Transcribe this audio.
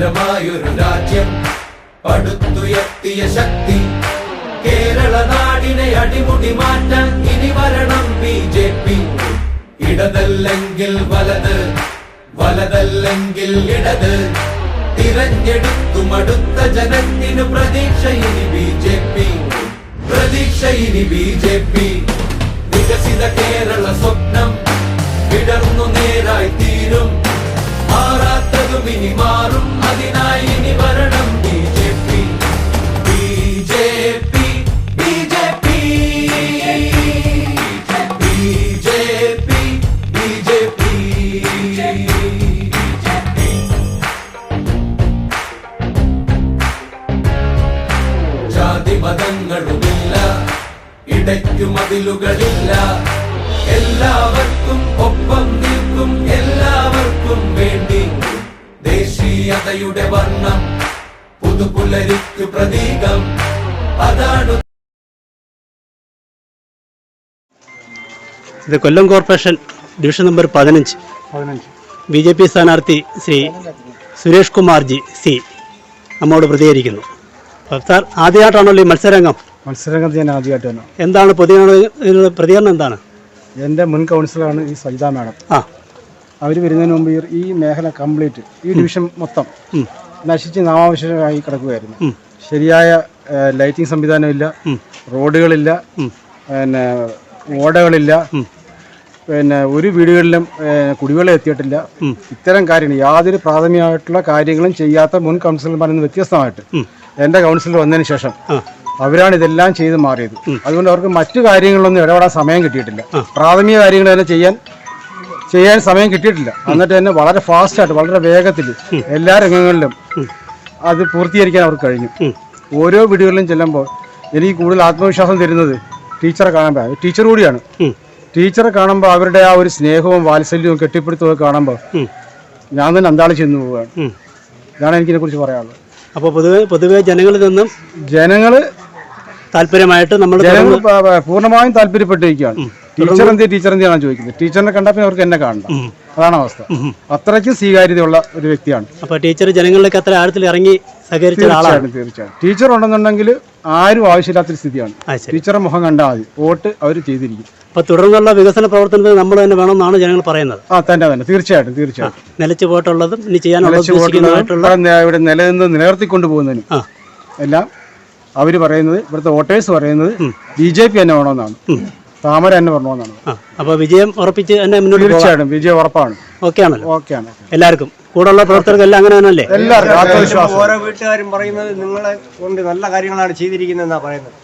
സ്വതന്ത്രമായൊരു രാജ്യം പടുത്തുയർത്തിയ ശക്തി. കേരള നാടിനെ അടിമുടി മാറ്റാൻ ഇനി വരണം ബി ജെ പി ഇടതല്ലെങ്കിൽ വലത് വലതല്ലെങ്കിൽ ഇടത്. തിരഞ്ഞെടുക്കും അടുത്ത ജനത്തിനു പ്രതീക്ഷ ഇനി ബി ജെ പി പ്രതീക്ഷ ഇനി ബി ജെ പി വികസിത കേരള സ്വപ്നം വിടർന്നു നേരായി തീരും. മാറാത്ത ഇനി മാറും. അതിനായി ഇനി വരണം. മതങ്ങളുമില്ല ഇടയ്ക്കു മതിലുകളില്ല. എല്ലാവർക്കും ഒപ്പം നിൽക്കും. എല്ലാവർക്കും ദേശീയതയുടെ വർണം പുതുപുലരിക്കു പ്രതീകം. അതാണ് ഇത് കൊല്ലം കോർപ്പറേഷൻ ഡിവിഷൻ നമ്പർ പതിനഞ്ച്. ബി ജെ പി സ്ഥാനാർത്ഥി ശ്രീ സുരേഷ് കുമാർ ജി സി നമ്മോട് പ്രതികരിക്കുന്നു. സാർ ആദ്യമായിട്ടാണല്ലോ ഈ മത്സരംഗം മത്സരംഗത്ത് ഞാൻ ആദ്യമായിട്ട് തന്നെ എന്താണ് പൊതുവെ പ്രതികരണം എന്താണ്? എന്റെ മുൻ കൗൺസിലറാണ് ഈ സജിത മാഡം. ആ. അവർ വരുന്നതിന് മുമ്പ് ഈ- മേഖല കംപ്ലീറ്റ് ഈ ഡിവിഷൻ മൊത്തം. നശിച്ച് നാമാവശേഷമായി കിടക്കുകയായിരുന്നു. ശരിയായ ലൈറ്റിംഗ് സംവിധാനമില്ല. റോഡുകളില്ല പിന്നെ ഓടകളില്ല പിന്നെ ഒരു വീടുകളിലും കുടിവെള്ളം എത്തിയിട്ടില്ല. ഇത്തരം കാര്യങ്ങൾ യാതൊരു പ്രാഥമികമായിട്ടുള്ള കാര്യങ്ങളും ചെയ്യാത്ത മുൻ കൗൺസിലർമാരിൽ നിന്ന് വ്യത്യസ്തമായിട്ട്. എന്റെ കൗൺസിലർ വന്നതിന് ശേഷം അവരാണ് ഇതെല്ലാം ചെയ്ത് മാറിയത്. അതുകൊണ്ട് അവർക്ക് മറ്റു കാര്യങ്ങളൊന്നും ഇടപെടാൻ സമയം കിട്ടിയിട്ടില്ല. പ്രാഥമിക കാര്യങ്ങൾ തന്നെ ചെയ്യാൻ ചെയ്യാൻ സമയം കിട്ടിയിട്ടില്ല. എന്നിട്ട് തന്നെ വളരെ ഫാസ്റ്റായിട്ട് വളരെ വേഗത്തിൽ എല്ലാ രംഗങ്ങളിലും അത് പൂർത്തീകരിക്കാൻ അവർക്ക് കഴിഞ്ഞു. ഓരോ വീടുകളിലും ചെല്ലുമ്പോൾ എനിക്ക് കൂടുതൽ ആത്മവിശ്വാസം തരുന്നത് ടീച്ചറെ കാണുമ്പോൾ ടീച്ചർ കൂടിയാണ്. ടീച്ചറെ കാണുമ്പോൾ അവരുടെ ആ ഒരു സ്നേഹവും വാത്സല്യവും കെട്ടിപ്പിടുത്തവും കാണുമ്പോൾ ഞാൻ തന്നെ അന്താളി ചെന്നു പോവുകയാണ്. ഇതാണ് എനിക്കിതിനെക്കുറിച്ച് പറയാനുള്ളത്. അപ്പോൾ പൊതുവെ പൊതുവെ ജനങ്ങളിൽ നിന്നും ജനങ്ങൾ താല്പര്യമായിട്ട് നമ്മൾ പൂർണമായും താല്പര്യപ്പെട്ടിരിക്കുകയാണ്. ടീച്ചർ എന്ത് ടീച്ചർ എന്തിനാണ് ചോദിക്കുന്നത്? ടീച്ചറിനെ പിന്നെ അവർക്ക് എന്നെ കാണണ്ട. അതാണ് അവസ്ഥ. അത്രയ്ക്കും സ്വീകാര്യതയുള്ള ഒരു വ്യക്തിയാണ്. അപ്പൊ ടീച്ചർ ജനങ്ങളിലേക്ക് അത്ര ആഴത്തിൽ ഇറങ്ങി സഹകരിച്ച തീർച്ചയായിട്ടും തീർച്ചയായും. ടീച്ചർ ഉണ്ടെന്നുണ്ടെങ്കിൽ ആരും ആവശ്യമില്ലാത്തൊരു സ്ഥിതിയാണ്. ടീച്ചറെ മുഖം കണ്ടാൽ മതി. വോട്ട് അവർ ചെയ്തിരിക്കും. അപ്പൊ തുടർന്നുള്ള വികസന പ്രവർത്തനത്തിന് നമ്മൾ തന്നെ വേണമെന്നാണ് ജനങ്ങൾ പറയുന്നത്. ആ തന്നെ തന്നെ. തീർച്ചയായിട്ടും തീർച്ചയായിട്ടും. നിലച്ച് പോയിട്ടുള്ളതും ഇനി ചെയ്യാനുള്ളതും ഇവിടെ നിലനിന്ന് നിലനിർത്തിക്കൊണ്ട് പോകുന്നതിനും. എല്ലാം അവർ പറയുന്നത് ഇവിടുത്തെ വോട്ടേഴ്സ് പറയുന്നത് ബി ജെ പി തന്നെ വേണമെന്നാണ്. താമര തന്നെ പറഞ്ഞു വന്നാണ് അപ്പോൾ വിജയം ഉറപ്പിച്ച് എന്നെ മുന്നോട്ട് തീർച്ചയായിട്ടും വിജയം ഉറപ്പാണ്. ഓക്കെ ആണല്ലോ. ഓക്കെയാണ് എല്ലാവർക്കും. കൂടെയുള്ള പ്രവർത്തകർക്കെല്ലാം അങ്ങനെ തന്നെയല്ലേ എല്ലാവർക്കും ആത്മവിശ്വാസം. ഓരോ വീട്ടുകാരും പറയുന്നത് നിങ്ങളെ കൊണ്ട് നല്ല കാര്യങ്ങളാണ് ചെയ്തിരിക്കുന്നതെന്നാണ് പറയുന്നത്.